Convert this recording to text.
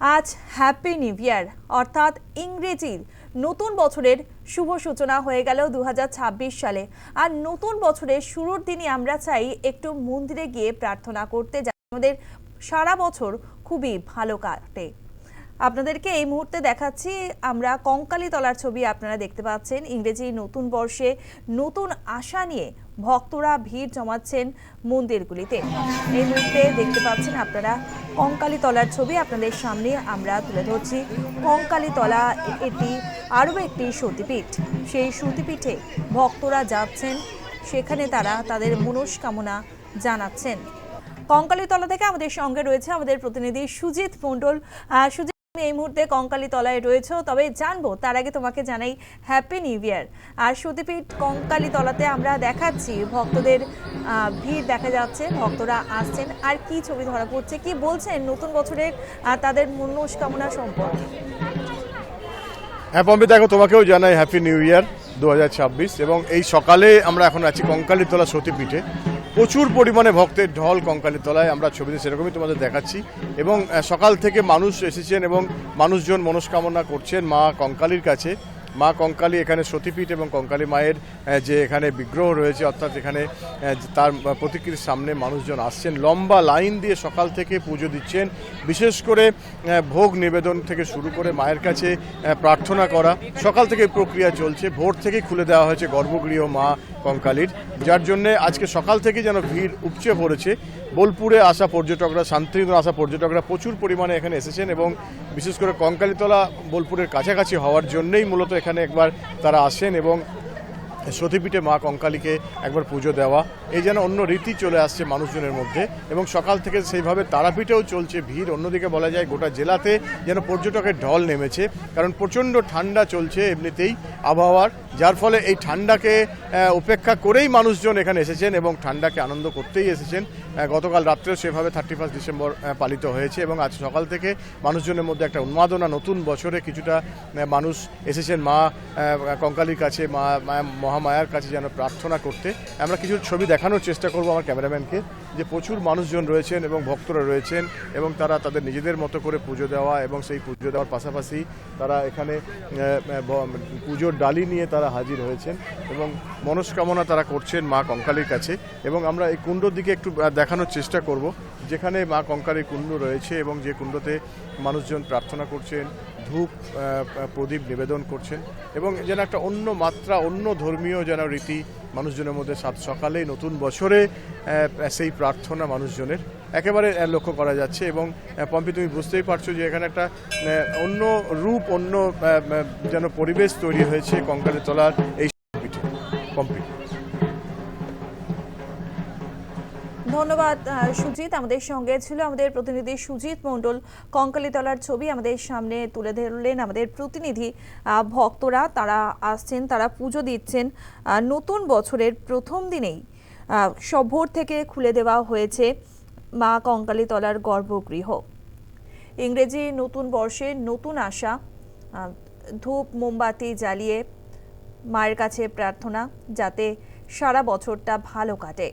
আজ happy new year অর্থাৎ ইংরেজির নতুন বছরের শুভ সূচনা হয়ে গেল দু হাজার ছাব্বিশ সালে। আর নতুন বছরের শুরুর দিনই আমরা চাই একটু মন্দিরে গিয়ে প্রার্থনা করতে যাতে আমাদের সারা বছর খুবই ভালো কাটে। আপনাদেরকে এই মুহূর্তে দেখাচ্ছি, আমরা কঙ্কালী তলার ছবি আপনারা দেখতে পাচ্ছেন। ইংরেজি নতুন বর্ষে নতুন আশা নিয়ে ভক্তরা ভিড় জমাচ্ছেন মন্দিরগুলিতে। এই মুহূর্তে দেখতে পাচ্ছেন আপনারা কঙ্কালী তলার ছবি। আপনাদের সামনে আমরা তুলে ধরছি কঙ্কালী তলা এটি আরও একটি সতীপীঠ। সেই সতীপীঠে ভক্তরা যাচ্ছেন। সেখানে তারা তাদের মনস্কামনা জানাচ্ছেন। কঙ্কালীতলা থেকে আমাদের সঙ্গে রয়েছে আমাদের প্রতিনিধি সুজিত মণ্ডল। সুজিত এই মুহূর্তে কঙ্কালীতলায় রয়েছে, তবে জানব, তার আগে তোমাকে জানাই হ্যাপি নিউ ইয়ার আর সতীপীঠ কঙ্কালীতলাতে আমরা দেখাচ্ছি, ভক্তদের ভিড় দেখা যাচ্ছে, ভক্তরা আসছেন, আর কি ছবি ধরা পড়ছে, কি বলছেন নতুন বছরের তাদের মনস্কামনা সম্পর্কে? হ্যাঁ দেখো, তোমাকেও জানাই হ্যাপি নিউ ইয়ার দু হাজার ছাব্বিশ, এবং এই সকালে আমরা এখন আছি কঙ্কালীতলা সতীপীঠে। প্রচুর পরিমাণে ভক্তের ঢল কঙ্কালের তলায় আমরা ছবিতে সেরকমই তোমাদের দেখাচ্ছি। এবং সকাল থেকে মানুষ এসেছেন এবং মানুষজন মনস্কামনা করছেন মা কঙ্কালীর কাছে। মা কঙ্কালী এখানে সতীপীঠ এবং কঙ্কালী মায়ের যে এখানে বিগ্রহ রয়েছে, অর্থাৎ এখানে তার প্রতিকৃতির সামনে মানুষজন আসছেন। লম্বা লাইন দিয়ে সকাল থেকে পুজো দিচ্ছেন। বিশেষ করে ভোগ নিবেদন থেকে শুরু করে মায়ের কাছে প্রার্থনা করা। সকাল থেকে প্রক্রিয়া চলছে। ভোর থেকে খুলে দেওয়া হয়েছে গর্ভগৃহ মা কঙ্কালীর, যার জন্য আজকে সকাল থেকে যেন ভিড় উপচে পড়েছে। বোলপুরে আসা পর্যটকরা, শান্তিনিকেতন আসা পর্যটকরা প্রচুর পরিমাণে এখানে এসেছেন এবং বিশেষ করে কঙ্কালীতলা বোলপুরের কাছাকাছি হওয়ার জন্যই মূলত এখানে একবার তারা আসেন এবং সতীপীঠে মা কঙ্কালীকে একবার পুজো দেওয়া। এই যেন অন্য রীতি চলে আসছে মানুষজনের মধ্যে এবং সকাল থেকে সেইভাবে তারাপীঠেও চলছে ভিড়। অন্যদিকে বলা যায় গোটা জেলাতে যেন পর্যটকের ঢল নেমেছে, কারণ প্রচণ্ড ঠান্ডা চলছে এমনিতেই। আবহাওয়ার, যার ফলে এই ঠান্ডাকে উপেক্ষা করেই মানুষজন এখানে এসেছেন এবং ঠান্ডাকে আনন্দ করতেই এসেছেন। গতকাল রাত্রেও সেভাবে থার্টি ফার্স্ট ডিসেম্বর পালিত হয়েছে এবং আজ সকাল থেকে মানুষজনের মধ্যে একটা উন্মাদনা, নতুন বছরে কিছুটা মানুষ এসেছেন। মা কঙ্কালীর কাছে, মা মহামায়ার কাছে যেন প্রার্থনা করতে। আমরা কিছু ছবি দেখানোর চেষ্টা করব আমার ক্যামেরাম্যানকে, যে প্রচুর মানুষজন রয়েছেন এবং ভক্তরা রয়েছেন এবং তারা তাদের নিজেদের মতো করে পুজো দেওয়া এবং সেই পুজো দেওয়ার পাশাপাশি তারা এখানে ব- পুজোর ডালি নিয়ে তারা হাজির হয়েছেন এবং মনস্কামনা তারা করছেন মা কঙ্কালীর কাছে এবং আমরা এই কুণ্ডর দিকে একটু দেখানোর চেষ্টা করব, যেখানে মা কঙ্কালীর কুণ্ড রয়েছে এবং যে কুণ্ডতে মানুষজন প্রার্থনা করছেন, ধূপ প্রদীপ নিবেদন করছেন এবং যেন একটা অন্য মাত্রা, অন্য ধর্মীয় যেন রীতি মানুষজনের মধ্যে সাত সকালে নতুন বছরে সেই প্রার্থনা মানুষজনের একেবারে লক্ষ্য করা যাচ্ছে এবং পম্পি তুমি বুঝতেই পারছ যে এখানে একটা অন্য রূপ, অন্য যেন পরিবেশ তৈরি হয়েছে কঙ্কালের তলার এই পম্পি ধন্যবাদ সুজিত। আমাদের সঙ্গে ছিল আমাদের প্রতিনিধি সুজিত মণ্ডল। কঙ্কালীতলার ছবি আমাদের সামনে তুলে ধরলেন আমাদের প্রতিনিধি ভক্তরা। তারা আসছেন, তারা পুজো দিচ্ছেন। নতুন বছরের প্রথম দিনেই সব ভোর থেকে খুলে দেওয়া হয়েছে মা কঙ্কালীতলার গর্ভগৃহ। ইংরেজি নতুন বর্ষে নতুন আশা ধূপ, মোমবাতি জ্বালিয়ে মায়ের কাছে প্রার্থনা, যাতে সারা বছরটা ভালো কাটে।